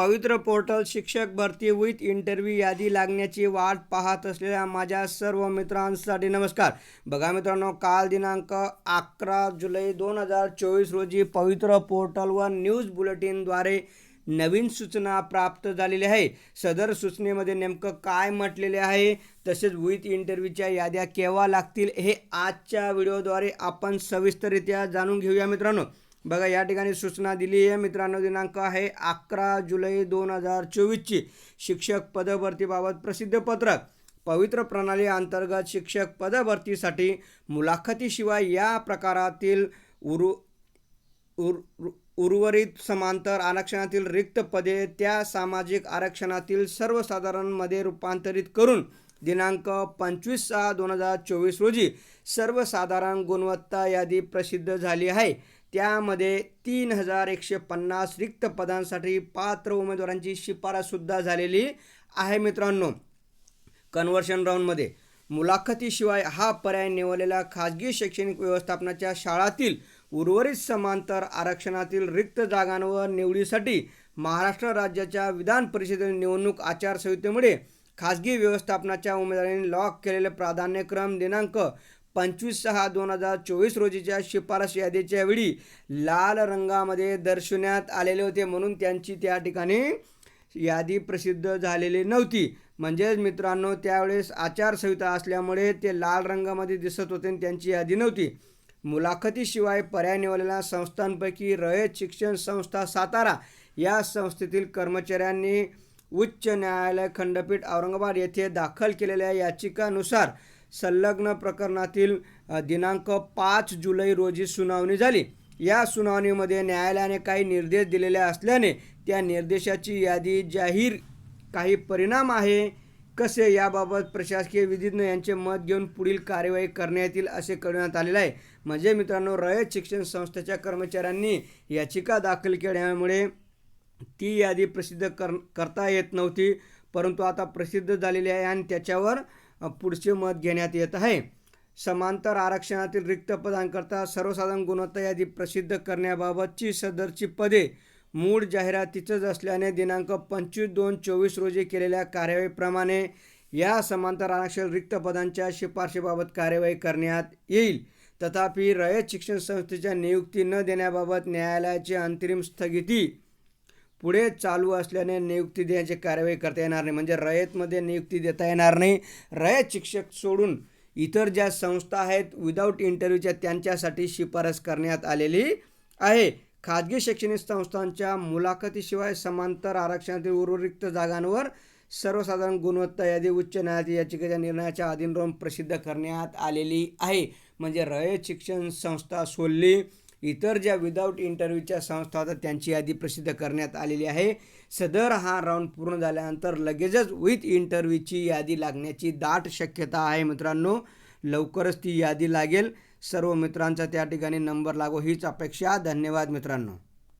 पवित्र पोर्टल शिक्षक भरती विथ इंटरव्ह्यू यादी लागण्याची वाट पाहत असलेल्या माझ्या सर्व मित्रांसाठी नमस्कार. बघा मित्रांनो काल दिनांक अकरा जुलै दोन हजार चोवीस रोजी पवित्र पोर्टलवर न्यूज बुलेटिनद्वारे नवीन सूचना प्राप्त झालेली आहे. सदर सूचनेमध्ये नेमकं काय म्हटलेले आहे? तसेच विथ इंटरव्ह्यूच्या याद्या केव्हा लागतील? हे आजच्या व्हिडिओद्वारे आपण सविस्तररित्या जाणून घेऊया मित्रांनो. बघा या ठिकाणी सूचना दिली आहे मित्रांनो दिनांक आहे अकरा जुलै दोन हजार चोवीसची. शिक्षक पदभरतीबाबत प्रसिद्ध पत्रक. पवित्र प्रणाली अंतर्गत शिक्षक पदभरतीसाठी मुलाखतीशिवाय या प्रकारातील उरु उर उर- उर्वरित समांतर आरक्षणातील रिक्त पदे त्या सामाजिक आरक्षणातील सर्वसाधारणमध्ये रूपांतरित करून दिनांक पंचवीस सहा दोन हजार चोवीस रोजी सर्वसाधारण गुणवत्ता यादी प्रसिद्ध झाली आहे. त्यामध्ये तीन हजार एकशे पन्नास रिक्त पदांसाठी पात्र उमेदवारांची शिफारससुद्धा झालेली आहे मित्रांनो. कन्व्हर्शन राऊंडमध्ये मुलाखतीशिवाय हा पर्याय निवडलेल्या खाजगी शैक्षणिक व्यवस्थापनाच्या शाळातील उर्वरित समांतर आरक्षणातील रिक्त जागांवर निवडीसाठी महाराष्ट्र राज्याच्या विधान परिषदेने निवडणूक आचारसंहितेमुळे खाजगी व्यवस्थापनाच्या उमेदवारांनी लॉक केलेले प्राधान्यक्रम दिनांक पंचवीस सहा दोन हजार चोवीस रोजीच्या शिफारस यादीच्या वेळी लाल रंगामध्ये दर्शवण्यात आलेले होते म्हणून त्यांची त्या ठिकाणी यादी प्रसिद्ध झालेली नव्हती. म्हणजेच मित्रांनो त्यावेळेस आचारसंहिता असल्यामुळे ते लाल रंगामध्ये दिसत होते आणि त्यांची यादी नव्हती. मुलाखतीशिवाय पर्याय निवडलेल्या संस्थांपैकी रयत शिक्षण संस्था सातारा या संस्थेतील कर्मचाऱ्यांनी उच्च न्यायालय खंडपीठ औरंगाबाद येथे दाखल केलेल्या याचिकानुसार संलग्न प्रकरणातील दिनांक पाच जुलै रोजी सुनावणी झाली. या सुनावणीमध्ये न्यायालयाने काही निर्देश दिलेले असल्याने त्या निर्देशाची यादी जाहीर काही परिणाम आहे कसे याबाबत प्रशासकीय विधिज्ञ यांचे मत घेऊन पुढील कार्यवाही करण्यात येईल असे कळवण्यात आलेले आहे. म्हणजे मित्रांनो रयत शिक्षण संस्थेच्या कर्मचाऱ्यांनी याचिका दाखल केल्यामुळे ती यादी प्रसिद्ध कर करता येत नव्हती. परंतु आता प्रसिद्ध झालेली आहे आणि त्याच्यावर पुढचे मत घेण्यात येत आहे. समांतर आरक्षणातील रिक्त पदांकरता सर्वसाधारण गुणवत्ता यादी प्रसिद्ध करण्याबाबतची सदरची पदे मूळ जाहिरातीचंच असल्याने दिनांक पंचवीस दोन चोवीस रोजी केलेल्या कार्यवाहीप्रमाणे या समांतर आरक्षण रिक्त पदांच्या शिफारशीबाबत कार्यवाही करण्यात येईल. तथापि रयत शिक्षण संस्थेच्या नियुक्ती न देण्याबाबत न्यायालयाची अंतरिम स्थगिती पुढे चालू असल्याने नियुक्ती देण्याची कार्यवाही करता येणार नाही. म्हणजे रयतमध्ये नियुक्ती देता येणार नाही. रयत शिक्षक सोडून इतर ज्या संस्था आहेत विदाऊट इंटरव्ह्यूच्या त्यांच्यासाठी शिफारस करण्यात आलेली आहे. खाजगी शैक्षणिक संस्थांच्या मुलाखतीशिवाय समांतर आरक्षणातील उर्वरित जागांवर सर्वसाधारण गुणवत्ता यादी उच्च न्यायालय याचिकेच्या निर्णयाच्या अधीन राहून प्रसिद्ध करण्यात आलेली आहे. म्हणजे रयत शिक्षण संस्था सोडली. इतर ज्या विदाऊट इंटरव्ह्यूच्या संस्था होतात त्यांची यादी प्रसिद्ध करण्यात आलेली आहे. सदर हा राऊंड पूर्ण झाल्यानंतर लगेचच विथ इंटरव्ह्यूची यादी लागण्याची दाट शक्यता आहे मित्रांनो. लवकरच ती यादी लागेल. सर्व मित्रांचा त्या ठिकाणी नंबर लागो हीच अपेक्षा. धन्यवाद मित्रांनो.